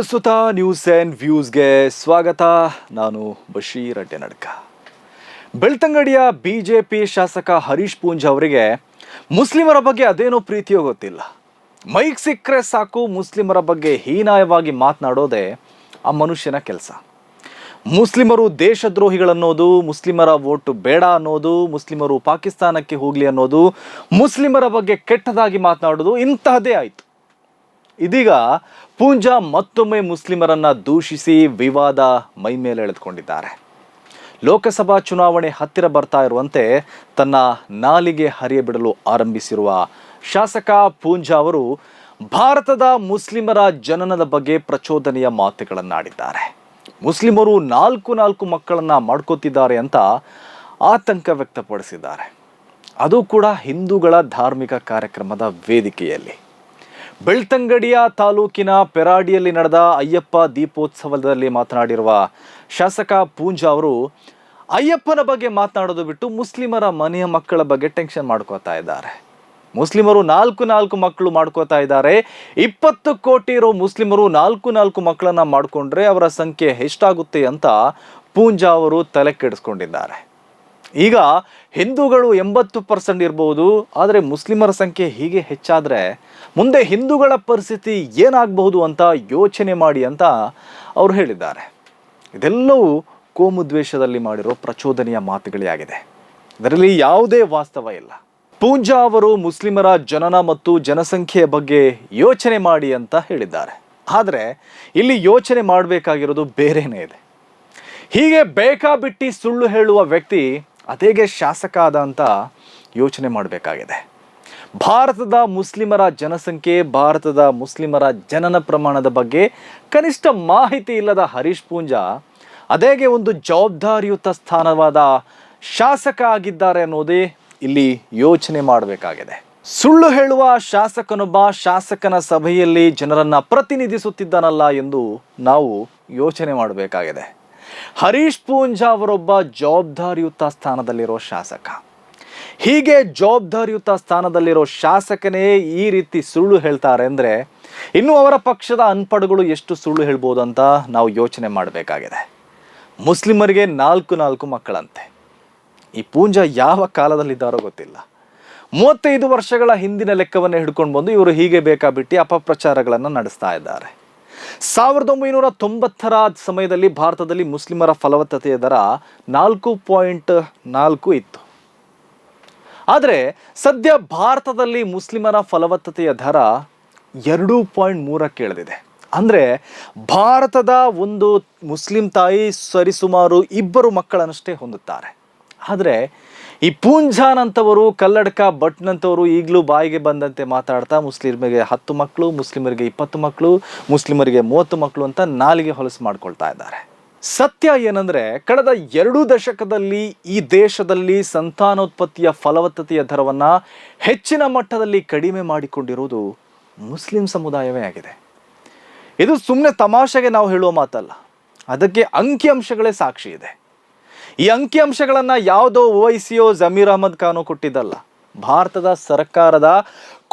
ಪ್ರಸ್ತುತ news and ವ್ಯೂಸ್ಗೆ ಸ್ವಾಗತ. ನಾನು ಬಶೀರ್ ಅಡ್ಡೆ ನಡ್ಕ ಬೆಳ್ತಂಗಡಿಯ ಬಿ ಜೆ ಪಿ ಶಾಸಕ ಹರೀಶ್ ಪೂಂಜ್ ಅವರಿಗೆ ಮುಸ್ಲಿಮರ ಬಗ್ಗೆ ಅದೇನೋ ಪ್ರೀತಿಯೋ ಗೊತ್ತಿಲ್ಲ. ಮೈಕ್ ಸಿಕ್ಕರೆ ಸಾಕು, ಮುಸ್ಲಿಮರ ಬಗ್ಗೆ ಹೀನಾಯವಾಗಿ ಮಾತನಾಡೋದೇ ಆ ಮನುಷ್ಯನ ಕೆಲಸ. ಮುಸ್ಲಿಮರು ದೇಶದ್ರೋಹಿಗಳನ್ನೋದು, ಮುಸ್ಲಿಮರ ವೋಟು ಬೇಡ ಅನ್ನೋದು, ಮುಸ್ಲಿಮರು ಪಾಕಿಸ್ತಾನಕ್ಕೆ ಹೋಗಲಿ ಅನ್ನೋದು, ಮುಸ್ಲಿಮರ ಬಗ್ಗೆ ಕೆಟ್ಟದಾಗಿ ಮಾತನಾಡೋದು ಇಂತಹದೇ ಆಯಿತು. ಇದೀಗ ಪೂಂಜಾ ಮತ್ತೊಮ್ಮೆ ಮುಸ್ಲಿಮರನ್ನ ದೂಷಿಸಿ ವಿವಾದ ಮೈಮೇಲೆ ಎಳೆದುಕೊಂಡಿದ್ದಾರೆ. ಲೋಕಸಭಾ ಚುನಾವಣೆ ಹತ್ತಿರ ಬರ್ತಾ ಇರುವಂತೆ ತನ್ನ ನಾಲಿಗೆ ಹರಿಯಬಿಡಲು ಆರಂಭಿಸಿರುವ ಶಾಸಕ ಪೂಂಜಾ ಅವರು ಭಾರತದ ಮುಸ್ಲಿಮರ ಜನನದ ಬಗ್ಗೆ ಪ್ರಚೋದನೆಯ ಮಾತುಗಳನ್ನಾಡಿದ್ದಾರೆ. ಮುಸ್ಲಿಮರು ನಾಲ್ಕು ನಾಲ್ಕು ಮಕ್ಕಳನ್ನ ಮಾಡ್ಕೋತಿದ್ದಾರೆ ಅಂತ ಆತಂಕ ವ್ಯಕ್ತಪಡಿಸಿದ್ದಾರೆ. ಅದು ಕೂಡ ಹಿಂದೂಗಳ ಧಾರ್ಮಿಕ ಕಾರ್ಯಕ್ರಮದ ವೇದಿಕೆಯಲ್ಲಿ. ಬೆಳ್ತಂಗಡಿಯ ತಾಲೂಕಿನ ಪೆರಾಡಿಯಲ್ಲಿ ನಡೆದ ಅಯ್ಯಪ್ಪ ದೀಪೋತ್ಸವದಲ್ಲಿ ಮಾತನಾಡಿರುವ ಶಾಸಕ ಪೂಂಜಾ ಅವರು, ಅಯ್ಯಪ್ಪನ ಬಗ್ಗೆ ಮಾತನಾಡೋದು ಬಿಟ್ಟು ಮುಸ್ಲಿಮರ ಮನೆಯ ಮಕ್ಕಳ ಬಗ್ಗೆ ಟೆನ್ಷನ್ ಮಾಡ್ಕೋತಾ ಇದ್ದಾರೆ. ಮುಸ್ಲಿಮರು ನಾಲ್ಕು ನಾಲ್ಕು ಮಕ್ಕಳು ಮಾಡ್ಕೋತಾ ಇದ್ದಾರೆ. ಇಪ್ಪತ್ತು ಕೋಟಿ ಇರೋ ಮುಸ್ಲಿಮರು ನಾಲ್ಕು ನಾಲ್ಕು ಮಕ್ಕಳನ್ನ ಮಾಡಿಕೊಂಡ್ರೆ ಅವರ ಸಂಖ್ಯೆ ಎಷ್ಟಾಗುತ್ತೆ ಅಂತ ಪೂಂಜಾ ಅವರು ತಲೆ ಕೆಡಿಸ್ಕೊಂಡಿದ್ದಾರೆ ಈಗ ಹಿಂದೂಗಳು ಎಂಬತ್ತು ಪರ್ಸೆಂಟ್ ಇರ್ಬೋದು, ಆದರೆ ಮುಸ್ಲಿಮರ ಸಂಖ್ಯೆ ಹೀಗೆ ಹೆಚ್ಚಾದರೆ ಮುಂದೆ ಹಿಂದೂಗಳ ಪರಿಸ್ಥಿತಿ ಏನಾಗಬಹುದು ಅಂತ ಯೋಚನೆ ಮಾಡಿ ಅಂತ ಅವರು ಹೇಳಿದ್ದಾರೆ. ಇದೆಲ್ಲವೂ ಕೋಮುದ್ವೇಷದಲ್ಲಿ ಮಾಡಿರೋ ಪ್ರಚೋದನೆಯ ಮಾತುಗಳೇ ಆಗಿದೆ. ಇದರಲ್ಲಿ ಯಾವುದೇ ವಾಸ್ತವ ಇಲ್ಲ. ಪೂಂಜಾ ಅವರು ಮುಸ್ಲಿಮರ ಜನನ ಮತ್ತು ಜನಸಂಖ್ಯೆಯ ಬಗ್ಗೆ ಯೋಚನೆ ಮಾಡಿ ಅಂತ ಹೇಳಿದ್ದಾರೆ. ಆದರೆ ಇಲ್ಲಿ ಯೋಚನೆ ಮಾಡಬೇಕಾಗಿರೋದು ಬೇರೆನೇ ಇದೆ. ಹೀಗೆ ಬೇಕಾಬಿಟ್ಟಿ ಸುಳ್ಳು ಹೇಳುವ ವ್ಯಕ್ತಿ ಅದೇಗೆ ಶಾಸಕ ಆದ ಅಂತ ಯೋಚನೆ ಮಾಡಬೇಕಾಗಿದೆ. ಭಾರತದ ಮುಸ್ಲಿಮರ ಜನಸಂಖ್ಯೆ, ಭಾರತದ ಮುಸ್ಲಿಮರ ಜನನ ಪ್ರಮಾಣದ ಬಗ್ಗೆ ಕನಿಷ್ಠ ಮಾಹಿತಿ ಇಲ್ಲದ ಹರೀಶ್ ಪೂಂಜಾ ಅದೇಗೆ ಒಂದು ಜವಾಬ್ದಾರಿಯುತ ಸ್ಥಾನವಾದ ಶಾಸಕ ಆಗಿದ್ದಾರೆ ಅನ್ನೋದೇ ಇಲ್ಲಿ ಯೋಚನೆ ಮಾಡಬೇಕಾಗಿದೆ. ಸುಳ್ಳು ಹೇಳುವ ಶಾಸಕನೊಬ್ಬ ಶಾಸಕನ ಸಭೆಯಲ್ಲಿ ಜನರನ್ನ ಪ್ರತಿನಿಧಿಸುತ್ತಿದ್ದಾನಲ್ಲ ಎಂದು ನಾವು ಯೋಚನೆ ಮಾಡಬೇಕಾಗಿದೆ. ಹರೀಶ್ ಪೂಂಜಾ ಅವರೊಬ್ಬ ಜವಾಬ್ದಾರಿಯುತ ಸ್ಥಾನದಲ್ಲಿರೋ ಶಾಸಕ. ಹೀಗೆ ಜವಾಬ್ದಾರಿಯುತ ಸ್ಥಾನದಲ್ಲಿರೋ ಶಾಸಕನೇ ಈ ರೀತಿ ಸುಳ್ಳು ಹೇಳ್ತಾರೆ ಅಂದರೆ ಇನ್ನು ಅವರ ಪಕ್ಷದ ಅನ್ಪಡುಗಳು ಎಷ್ಟು ಸುಳ್ಳು ಹೇಳ್ಬೋದು ಅಂತ ನಾವು ಯೋಚನೆ ಮಾಡಬೇಕಾಗಿದೆ. ಮುಸ್ಲಿಮರಿಗೆ ನಾಲ್ಕು ನಾಲ್ಕು ಮಕ್ಕಳಂತೆ. ಈ ಪೂಂಜಾ ಯಾವ ಕಾಲದಲ್ಲಿದ್ದಾರೋ ಗೊತ್ತಿಲ್ಲ. ಮೂವತ್ತೈದು ವರ್ಷಗಳ ಹಿಂದಿನ ಲೆಕ್ಕವನ್ನು ಹಿಡ್ಕೊಂಡು ಬಂದು ಇವರು ಹೀಗೆ ಬೇಕಾಬಿಟ್ಟು ಅಪಪ್ರಚಾರಗಳನ್ನು ನಡೆಸ್ತಾ ಇದ್ದಾರೆ. ಸಾವಿರದ ಒಂಬೈನೂರ ತೊಂಬತ್ತರ ಸಮಯದಲ್ಲಿ ಭಾರತದಲ್ಲಿ ಮುಸ್ಲಿಮರ ಫಲವತ್ತತೆಯ ದರ ನಾಲ್ಕು ಪಾಯಿಂಟ್ ನಾಲ್ಕು ಇತ್ತು. ಆದರೆ ಸದ್ಯ ಭಾರತದಲ್ಲಿ ಮುಸ್ಲಿಮರ ಫಲವತ್ತತೆಯ ದರ ಎರಡು ಪಾಯಿಂಟ್ ಮೂರಕ್ಕೆ ಇಳಿದಿದೆ. ಅಂದರೆ ಭಾರತದ ಒಂದು ಮುಸ್ಲಿಂ ತಾಯಿ ಸರಿಸುಮಾರು ಇಬ್ಬರು ಮಕ್ಕಳನ್ನಷ್ಟೇ ಹೊಂದುತ್ತಾರೆ. ಆದರೆ ಈ ಪೂಂಜಾನಂತವರು, ಕಲ್ಲಡ್ಕ ಭಟ್ನಂಥವರು ಈಗಲೂ ಬಾಯಿಗೆ ಬಂದಂತೆ ಮಾತಾಡ್ತಾ, ಮುಸ್ಲಿಮರಿಗೆ ಹತ್ತು ಮಕ್ಕಳು ಮುಸ್ಲಿಮರಿಗೆ ಇಪ್ಪತ್ತು ಮಕ್ಕಳು ಮುಸ್ಲಿಮರಿಗೆ ಮೂವತ್ತು ಮಕ್ಕಳು ಅಂತ ನಾಲಿಗೆ ಹೊಲಸು ಮಾಡ್ಕೊಳ್ತಾ ಇದ್ದಾರೆ. ಸತ್ಯ ಏನಂದ್ರೆ, ಕಳೆದ ಎರಡು ದಶಕದಲ್ಲಿ ಈ ದೇಶದಲ್ಲಿ ಸಂತಾನೋತ್ಪತ್ತಿಯ ಫಲವತ್ತತೆಯ ದರವನ್ನ ಹೆಚ್ಚಿನ ಮಟ್ಟದಲ್ಲಿ ಕಡಿಮೆ ಮಾಡಿಕೊಂಡಿರುವುದು ಮುಸ್ಲಿಂ ಸಮುದಾಯವೇ ಆಗಿದೆ. ಇದು ಸುಮ್ಮನೆ ತಮಾಷೆಗೆ ನಾವು ಹೇಳುವ ಮಾತಲ್ಲ. ಅದಕ್ಕೆ ಅಂಕಿಅಂಶಗಳೇ ಸಾಕ್ಷಿ ಇದೆ. ಈ ಅಂಕಿಅಂಶಗಳನ್ನು ಯಾವುದೋ ಓವೈಸಿಯೋ ಜಮೀರ್ ಅಹಮದ್ ಖಾನು ಕೊಟ್ಟಿದ್ದಲ್ಲ. ಭಾರತದ ಸರ್ಕಾರದ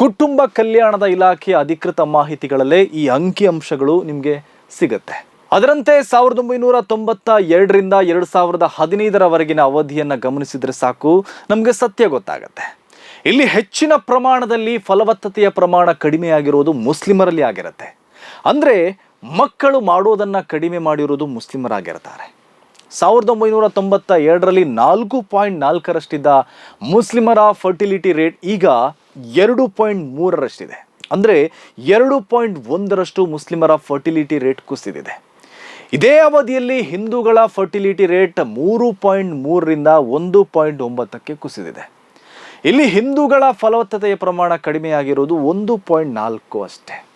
ಕುಟುಂಬ ಕಲ್ಯಾಣದ ಇಲಾಖೆಯ ಅಧಿಕೃತ ಮಾಹಿತಿಗಳಲ್ಲೇ ಈ ಅಂಕಿಅಂಶಗಳು ನಿಮಗೆ ಸಿಗುತ್ತೆ. ಅದರಂತೆ ಸಾವಿರದ ಒಂಬೈನೂರ ತೊಂಬತ್ತ ಎರಡರಿಂದ ಎರಡು ಸಾವಿರದ ಹದಿನೈದರವರೆಗಿನ ಅವಧಿಯನ್ನು ಗಮನಿಸಿದರೆ ಸಾಕು, ನಮಗೆ ಸತ್ಯ ಗೊತ್ತಾಗತ್ತೆ. ಇಲ್ಲಿ ಹೆಚ್ಚಿನ ಪ್ರಮಾಣದಲ್ಲಿ ಫಲವತ್ತತೆಯ ಪ್ರಮಾಣ ಕಡಿಮೆಯಾಗಿರೋದು ಮುಸ್ಲಿಮರಲ್ಲಿ ಆಗಿರುತ್ತೆ. ಅಂದರೆ ಮಕ್ಕಳು ಮಾಡೋದನ್ನು ಕಡಿಮೆ ಮಾಡಿರೋದು ಮುಸ್ಲಿಮರಾಗಿರ್ತಾರೆ. ಸಾವಿರದ ಒಂಬೈನೂರ ತೊಂಬತ್ತ ಎರಡರಲ್ಲಿ ನಾಲ್ಕು ಪಾಯಿಂಟ್ ನಾಲ್ಕರಷ್ಟಿದ್ದ ಮುಸ್ಲಿಮರ ಫರ್ಟಿಲಿಟಿ ರೇಟ್ ಈಗ ಎರಡು ಪಾಯಿಂಟ್ ಮೂರರಷ್ಟಿದೆ. ಅಂದರೆ ಎರಡು ಪಾಯಿಂಟ್ ಒಂದರಷ್ಟು ಮುಸ್ಲಿಮರ ಫರ್ಟಿಲಿಟಿ ರೇಟ್ ಕುಸಿದಿದೆ. ಇದೇ ಅವಧಿಯಲ್ಲಿ ಹಿಂದೂಗಳ ಫರ್ಟಿಲಿಟಿ ರೇಟ್ ಮೂರು ಪಾಯಿಂಟ್ ಮೂರರಿಂದ ಒಂದು ಪಾಯಿಂಟ್ ಒಂಬತ್ತಕ್ಕೆ ಕುಸಿದಿದೆ. ಇಲ್ಲಿ ಹಿಂದೂಗಳ ಫಲವತ್ತತೆಯ ಪ್ರಮಾಣ ಕಡಿಮೆಯಾಗಿರೋದು ಒಂದು ಪಾಯಿಂಟ್ ನಾಲ್ಕು ಅಷ್ಟೇ.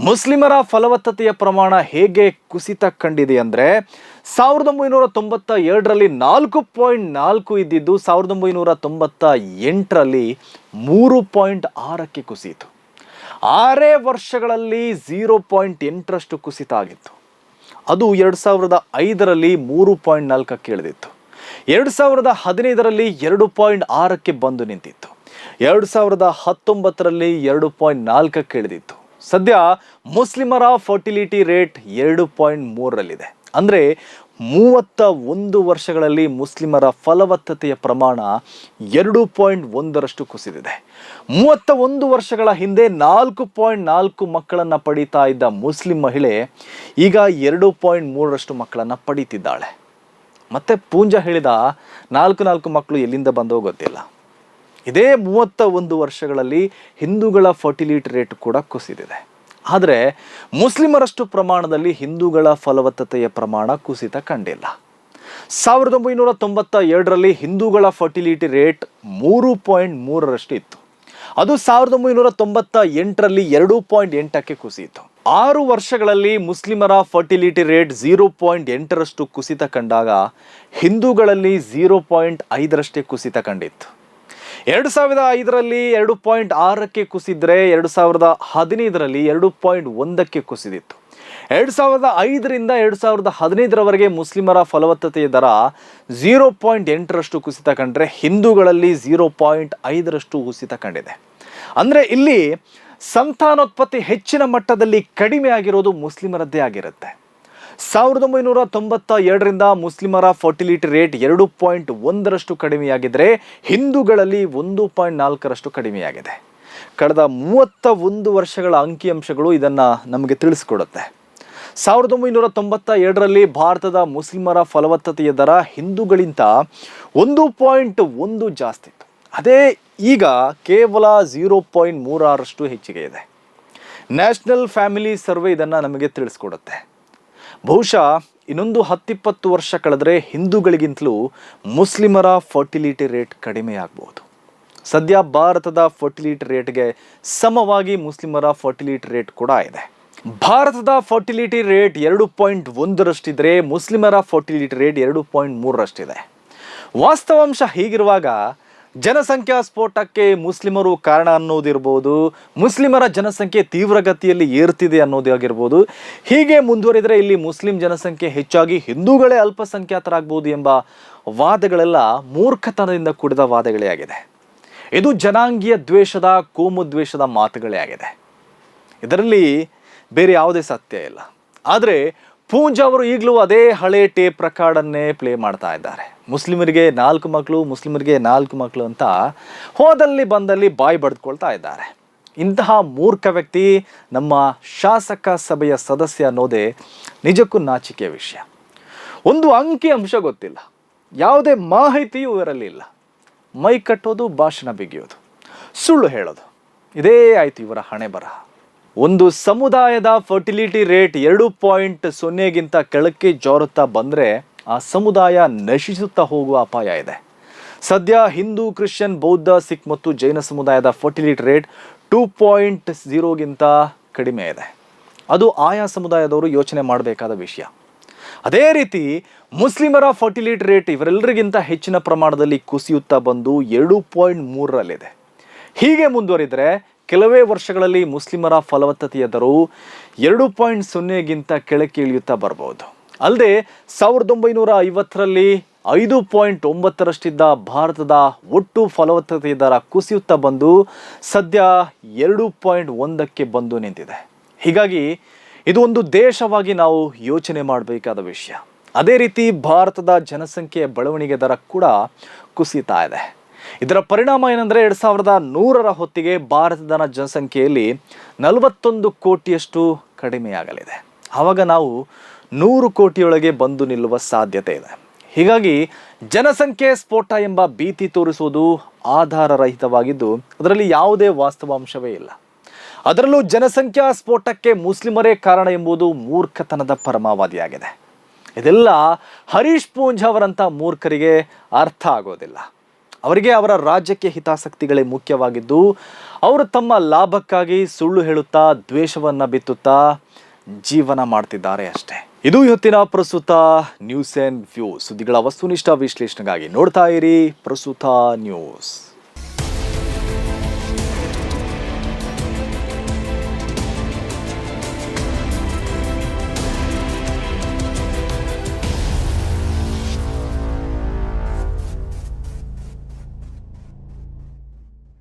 ಮುಸ್ಲಿಮರ ಫಲವತ್ತತೆಯ ಪ್ರಮಾಣ ಹೇಗೆ ಕುಸಿತ ಕಂಡಿದೆ ಅಂದರೆ ಸಾವಿರದ ಒಂಬೈನೂರ ತೊಂಬತ್ತ ಎರಡರಲ್ಲಿ ನಾಲ್ಕು ಪಾಯಿಂಟ್ ನಾಲ್ಕು ಇದ್ದಿದ್ದು ಸಾವಿರದ ಒಂಬೈನೂರ ತೊಂಬತ್ತ ಎಂಟರಲ್ಲಿ ಮೂರು ಪಾಯಿಂಟ್ ಆರಕ್ಕೆ ಕುಸಿಯಿತು. ಆರೇ ವರ್ಷಗಳಲ್ಲಿ ಝೀರೋ ಪಾಯಿಂಟ್ ಎಂಟರಷ್ಟು ಕುಸಿತ ಆಗಿತ್ತು. ಅದು ಎರಡು ಸಾವಿರದ ಐದರಲ್ಲಿ ಮೂರು ಪಾಯಿಂಟ್ ನಾಲ್ಕಕ್ಕೆ ಇಳಿದಿತ್ತು. ಎರಡು ಸಾವಿರದ ಹದಿನೈದರಲ್ಲಿ ಎರಡು ಪಾಯಿಂಟ್ ಆರಕ್ಕೆ ಬಂದು ನಿಂತಿತ್ತು. ಎರಡು ಸಾವಿರದ ಹತ್ತೊಂಬತ್ತರಲ್ಲಿ ಎರಡು ಪಾಯಿಂಟ್ ನಾಲ್ಕಕ್ಕೆ ಇಳಿದಿತ್ತು. ಸದ್ಯ ಮುಸ್ಲಿಮರ ಫರ್ಟಿಲಿಟಿ ರೇಟ್ ಎರಡು ಪಾಯಿಂಟ್ ಮೂರರಲ್ಲಿದೆ. ಅಂದರೆ ಮೂವತ್ತ ಒಂದು ವರ್ಷಗಳಲ್ಲಿ ಮುಸ್ಲಿಮರ ಫಲವತ್ತತೆಯ ಪ್ರಮಾಣ ಎರಡು ಪಾಯಿಂಟ್ ಒಂದರಷ್ಟು ಕುಸಿದಿದೆ. ಮೂವತ್ತ ಒಂದು ವರ್ಷಗಳ ಹಿಂದೆ ನಾಲ್ಕು ಪಾಯಿಂಟ್ ನಾಲ್ಕು ಮಕ್ಕಳನ್ನು ಪಡೀತಾ ಇದ್ದ ಮುಸ್ಲಿಂ ಮಹಿಳೆ ಈಗ ಎರಡು ಪಾಯಿಂಟ್ ಮೂರರಷ್ಟು ಮಕ್ಕಳನ್ನು ಪಡೀತಿದ್ದಾಳೆ. ಮತ್ತೆ ಪೂಂಜಾ ಹೇಳಿದ ನಾಲ್ಕು ನಾಲ್ಕು ಮಕ್ಕಳು ಎಲ್ಲಿಂದ ಬಂದೋ ಗೊತ್ತಿಲ್ಲ. ಇದೇ ಮೂವತ್ತ ಒಂದು ವರ್ಷಗಳಲ್ಲಿ ಹಿಂದೂಗಳ ಫರ್ಟಿಲಿಟಿ ರೇಟ್ ಕೂಡ ಕುಸಿದಿದೆ. ಆದರೆ ಮುಸ್ಲಿಮರಷ್ಟು ಪ್ರಮಾಣದಲ್ಲಿ ಹಿಂದೂಗಳ ಫಲವತ್ತತೆಯ ಪ್ರಮಾಣ ಕುಸಿತ ಕಂಡಿಲ್ಲ. ಸಾವಿರದ ಒಂಬೈನೂರ ತೊಂಬತ್ತ ಎರಡರಲ್ಲಿ ಹಿಂದೂಗಳ ಫರ್ಟಿಲಿಟಿ ರೇಟ್ ಮೂರು ಪಾಯಿಂಟ್ ಮೂರರಷ್ಟು ಇತ್ತು. ಅದು ಸಾವಿರದ ಒಂಬೈನೂರ ತೊಂಬತ್ತ ಎಂಟರಲ್ಲಿ ಎರಡು ಪಾಯಿಂಟ್ ಎಂಟಕ್ಕೆ ಕುಸಿಯಿತು. ಆರು ವರ್ಷಗಳಲ್ಲಿ ಮುಸ್ಲಿಮರ ಫರ್ಟಿಲಿಟಿ ರೇಟ್ ಝೀರೋ ಪಾಯಿಂಟ್ ಎಂಟರಷ್ಟು ಕುಸಿತ ಕಂಡಾಗ ಹಿಂದೂಗಳಲ್ಲಿ ಝೀರೋ ಪಾಯಿಂಟ್ ಐದರಷ್ಟೇ ಕುಸಿತ ಕಂಡಿತ್ತು. ಎರಡು ಸಾವಿರದ ಐದರಲ್ಲಿ ಎರಡು ಪಾಯಿಂಟ್ ಆರಕ್ಕೆ ಕುಸಿದ್ರೆ ಎರಡು ಸಾವಿರದ ಹದಿನೈದರಲ್ಲಿ ಎರಡು ಪಾಯಿಂಟ್ ಒಂದಕ್ಕೆ ಕುಸಿದಿತ್ತು. ಎರಡು ಸಾವಿರದ ಐದರಿಂದ ಎರಡು ಸಾವಿರದ ಹದಿನೈದರವರೆಗೆ ಮುಸ್ಲಿಮರ ಫಲವತ್ತತೆಯ ದರ ಝೀರೋ ಪಾಯಿಂಟ್ ಎಂಟರಷ್ಟು ಕುಸಿತ ಕಂಡ್ರೆ ಹಿಂದೂಗಳಲ್ಲಿ ಝೀರೋ ಪಾಯಿಂಟ್ ಐದರಷ್ಟು ಕುಸಿತ ಕಂಡಿದೆ. ಅಂದರೆ ಇಲ್ಲಿ ಸಂತಾನೋತ್ಪತ್ತಿ ಹೆಚ್ಚಿನ ಮಟ್ಟದಲ್ಲಿ ಕಡಿಮೆ ಆಗಿರೋದು ಮುಸ್ಲಿಮರದ್ದೇ ಆಗಿರುತ್ತೆ. ಸಾವಿರದ ಒಂಬೈನೂರ ತೊಂಬತ್ತ ಎರಡರಿಂದ ಮುಸ್ಲಿಮರ ಫರ್ಟಿಲಿಟಿ ರೇಟ್ ಎರಡು ಪಾಯಿಂಟ್ ಒಂದರಷ್ಟು ಕಡಿಮೆಯಾಗಿದ್ದರೆ ಹಿಂದೂಗಳಲ್ಲಿ ಒಂದು ಪಾಯಿಂಟ್ ನಾಲ್ಕರಷ್ಟು ಕಡಿಮೆಯಾಗಿದೆ. ಕಳೆದ ಮೂವತ್ತ ಒಂದು ವರ್ಷಗಳ ಅಂಕಿಅಂಶಗಳು ಇದನ್ನು ನಮಗೆ ತಿಳಿಸ್ಕೊಡುತ್ತೆ. ಸಾವಿರದ ಒಂಬೈನೂರ ತೊಂಬತ್ತ ಎರಡರಲ್ಲಿ ಭಾರತದ ಮುಸ್ಲಿಮರ ಫಲವತ್ತತೆಯ ದರ ಹಿಂದೂಗಳಿಂತ ಒಂದು ಪಾಯಿಂಟ್ ಒಂದು ಜಾಸ್ತಿ ಇತ್ತು. ಅದೇ ಈಗ ಕೇವಲ ಝೀರೋ ಪಾಯಿಂಟ್ ಮೂರಾರಷ್ಟು ಹೆಚ್ಚಿಗೆ ಇದೆ. ನ್ಯಾಷನಲ್ ಫ್ಯಾಮಿಲಿ ಸರ್ವೆ ಇದನ್ನು ನಮಗೆ ತಿಳಿಸ್ಕೊಡುತ್ತೆ. ಬಹುಶಃ ಇನ್ನೊಂದು ಹತ್ತಿಪ್ಪತ್ತು ವರ್ಷ ಕಳೆದರೆ ಹಿಂದೂಗಳಿಗಿಂತಲೂ ಮುಸ್ಲಿಮರ ಫರ್ಟಿಲಿಟಿ ರೇಟ್ ಕಡಿಮೆ ಆಗ್ಬೋದು ಸದ್ಯ ಭಾರತದ ಫರ್ಟಿಲಿಟಿ ರೇಟ್ಗೆ ಸಮವಾಗಿ ಮುಸ್ಲಿಮರ ಫರ್ಟಿಲಿಟಿ ರೇಟ್ ಕೂಡ ಇದೆ. ಭಾರತದ ಫರ್ಟಿಲಿಟಿ ರೇಟ್ ಎರಡು ಪಾಯಿಂಟ್ ಒಂದರಷ್ಟಿದ್ರೆ ಮುಸ್ಲಿಮರ ಫರ್ಟಿಲಿಟಿ ರೇಟ್ ಎರಡು ಪಾಯಿಂಟ್ ಮೂರರಷ್ಟಿದೆ. ವಾಸ್ತವಾಂಶ ಹೀಗಿರುವಾಗ ಜನಸಂಖ್ಯಾ ಸ್ಫೋಟಕ್ಕೆ ಮುಸ್ಲಿಮರು ಕಾರಣ ಅನ್ನೋದಿರ್ಬೋದು, ಮುಸ್ಲಿಮರ ಜನಸಂಖ್ಯೆ ತೀವ್ರಗತಿಯಲ್ಲಿ ಏರ್ತಿದೆ ಅನ್ನೋದಾಗಿರ್ಬೋದು. ಹೀಗೆ ಮುಂದುವರಿದರೆ ಇಲ್ಲಿ ಮುಸ್ಲಿಂ ಜನಸಂಖ್ಯೆ ಹೆಚ್ಚಾಗಿ ಹಿಂದೂಗಳೇ ಅಲ್ಪಸಂಖ್ಯಾತರಾಗ್ಬೋದು ಎಂಬ ವಾದಗಳೆಲ್ಲ ಮೂರ್ಖತನದಿಂದ ಕೂಡಿದ ವಾದಗಳೇ ಆಗಿದೆ. ಇದು ಜನಾಂಗೀಯ ದ್ವೇಷದ, ಕೋಮು ದ್ವೇಷದ ಮಾತುಗಳೇ ಆಗಿದೆ. ಇದರಲ್ಲಿ ಬೇರೆ ಯಾವುದೇ ಸತ್ಯ ಇಲ್ಲ. ಆದರೆ ಪೂಂಜಾ ಅವರು ಈಗಲೂ ಅದೇ ಹಳೆ ಟೇಪ್ ರೆಕಾರ್ಡನ್ನೇ ಪ್ಲೇ ಮಾಡ್ತಾ ಇದ್ದಾರೆ. ಮುಸ್ಲಿಮರಿಗೆ ನಾಲ್ಕು ಮಕ್ಕಳು ಮುಸ್ಲಿಮರಿಗೆ ನಾಲ್ಕು ಮಕ್ಕಳು ಅಂತ ಹೋದಲ್ಲಿ ಬಂದಲ್ಲಿ ಬಾಯಿ ಬಡ್ಕೊಳ್ತಾ ಇದ್ದಾರೆ. ಇಂತಹ ಮೂರ್ಖ ವ್ಯಕ್ತಿ ನಮ್ಮ ಶಾಸಕ ಸಭೆಯ ಸದಸ್ಯ ಅನ್ನೋದೇ ನಿಜಕ್ಕೂ ನಾಚಿಕೆಯ ವಿಷಯ. ಒಂದು ಅಂಕಿ ಅಂಶ ಗೊತ್ತಿಲ್ಲ. ಯಾವುದೇ ಮಾಹಿತಿಯೂ ಇರಲಿಲ್ಲ. ಮೈ ಕಟ್ಟೋದು, ಭಾಷಣ ಬಿಗಿಯೋದು. ಸುಳ್ಳು ಹೇಳೋದು. ಇದೇ ಆಯಿತು ಇವರ ಹಣೆ ಬರಹ ಒಂದು ಸಮುದಾಯದ ಫರ್ಟಿಲಿಟಿ ರೇಟ್ ಎರಡು ಪಾಯಿಂಟ್ ಸೊನ್ನೆಗಿಂತ ಕೆಳಕ್ಕೆ ಜಾರುತ್ತಾ ಬಂದರೆ ಆ ಸಮುದಾಯ ನಶಿಸುತ್ತಾ ಹೋಗುವ ಅಪಾಯ ಇದೆ. ಸದ್ಯ ಹಿಂದೂ, ಕ್ರಿಶ್ಚಿಯನ್, ಬೌದ್ಧ, ಸಿಖ್ ಮತ್ತು ಜೈನ ಸಮುದಾಯದ ಫರ್ಟಿಲಿಟಿ ರೇಟ್ ಟೂ ಪಾಯಿಂಟ್ ಝೀರೋಗಿಂತ ಕಡಿಮೆ ಇದೆ. ಅದು ಆಯಾ ಸಮುದಾಯದವರು ಯೋಚನೆ ಮಾಡಬೇಕಾದ ವಿಷಯ. ಅದೇ ರೀತಿ ಮುಸ್ಲಿಮರ ಫರ್ಟಿಲಿಟಿ ರೇಟ್ ಇವರೆಲ್ಲರಿಗಿಂತ ಹೆಚ್ಚಿನ ಪ್ರಮಾಣದಲ್ಲಿ ಕುಸಿಯುತ್ತಾ ಬಂದು ಎರಡು ಪಾಯಿಂಟ್ ಮೂರರಲ್ಲಿದೆ. ಹೀಗೆ ಮುಂದುವರಿದರೆ ಕೆಲವೇ ವರ್ಷಗಳಲ್ಲಿ ಮುಸ್ಲಿಮರ ಫಲವತ್ತತೆಯ ದರವು ಎರಡು ಪಾಯಿಂಟ್ ಸೊನ್ನೆಗಿಂತ ಕೆಳಕ್ಕೆ ಇಳಿಯುತ್ತಾ ಬರಬಹುದು. ಅಲ್ಲದೆ, ಸಾವಿರದ ಒಂಬೈನೂರ ಐವತ್ತರಲ್ಲಿ ಐದು ಪಾಯಿಂಟ್ ಒಂಬತ್ತರಷ್ಟಿದ್ದ ಭಾರತದ ಒಟ್ಟು ಫಲವತ್ತತೆಯ ದರ ಕುಸಿಯುತ್ತಾ ಬಂದು ಸದ್ಯ ಎರಡು ಪಾಯಿಂಟ್ ಒಂದಕ್ಕೆ ಬಂದು ನಿಂತಿದೆ. ಹೀಗಾಗಿ, ಇದು ಒಂದು ದೇಶವಾಗಿ ನಾವು ಯೋಚನೆ ಮಾಡಬೇಕಾದ ವಿಷಯ. ಅದೇ ರೀತಿ ಭಾರತದ ಜನಸಂಖ್ಯೆಯ ಬೆಳವಣಿಗೆ ದರ ಕೂಡ ಕುಸಿತಾ ಇದೆ. ಇದರ ಪರಿಣಾಮ ಏನಂದರೆ ಎರಡು ಸಾವಿರದ ನೂರರ ಹೊತ್ತಿಗೆ ಭಾರತದ ಜನಸಂಖ್ಯೆಯಲ್ಲಿ ನಲವತ್ತೊಂದು ಕೋಟಿಯಷ್ಟು ಕಡಿಮೆಯಾಗಲಿದೆ. ಆವಾಗ ನಾವು ನೂರು ಕೋಟಿಯೊಳಗೆ ಬಂದು ನಿಲ್ಲುವ ಸಾಧ್ಯತೆ ಇದೆ. ಹೀಗಾಗಿ ಜನಸಂಖ್ಯೆ ಸ್ಫೋಟ ಎಂಬ ಭೀತಿ ತೋರಿಸುವುದು ಆಧಾರರಹಿತವಾಗಿದ್ದು, ಅದರಲ್ಲಿ ಯಾವುದೇ ವಾಸ್ತವಾಂಶವೇ ಇಲ್ಲ. ಅದರಲ್ಲೂ ಜನಸಂಖ್ಯಾ ಸ್ಫೋಟಕ್ಕೆ ಮುಸ್ಲಿಮರೇ ಕಾರಣ ಎಂಬುದು ಮೂರ್ಖತನದ ಪರಮಾವಧಿಯಾಗಿದೆ. ಇದೆಲ್ಲ ಹರೀಶ್ ಪೂಂಜ್ ಅವರಂಥ ಮೂರ್ಖರಿಗೆ ಅರ್ಥ ಆಗೋದಿಲ್ಲ. ಅವರಿಗೆ ಅವರ ರಾಜ್ಯಕ್ಕೆ ಹಿತಾಸಕ್ತಿಗಳೇ ಮುಖ್ಯವಾಗಿದ್ದು, ಅವರು ತಮ್ಮ ಲಾಭಕ್ಕಾಗಿ ಸುಳ್ಳು ಹೇಳುತ್ತಾ, ದ್ವೇಷವನ್ನು ಬಿತ್ತುತ್ತಾ ಜೀವನ ಮಾಡ್ತಿದ್ದಾರೆ ಅಷ್ಟೇ. ಇದು ಇವತ್ತಿನ ಪ್ರಸ್ತುತ ನ್ಯೂಸ್ ಆ್ಯಂಡ್ ವ್ಯೂ ಸುದ್ದಿಗಳ ವಸ್ತುನಿಷ್ಠ ವಿಶ್ಲೇಷಣೆಗಾಗಿ ನೋಡ್ತಾ ಇರಿ ಪ್ರಸ್ತುತ ನ್ಯೂಸ್.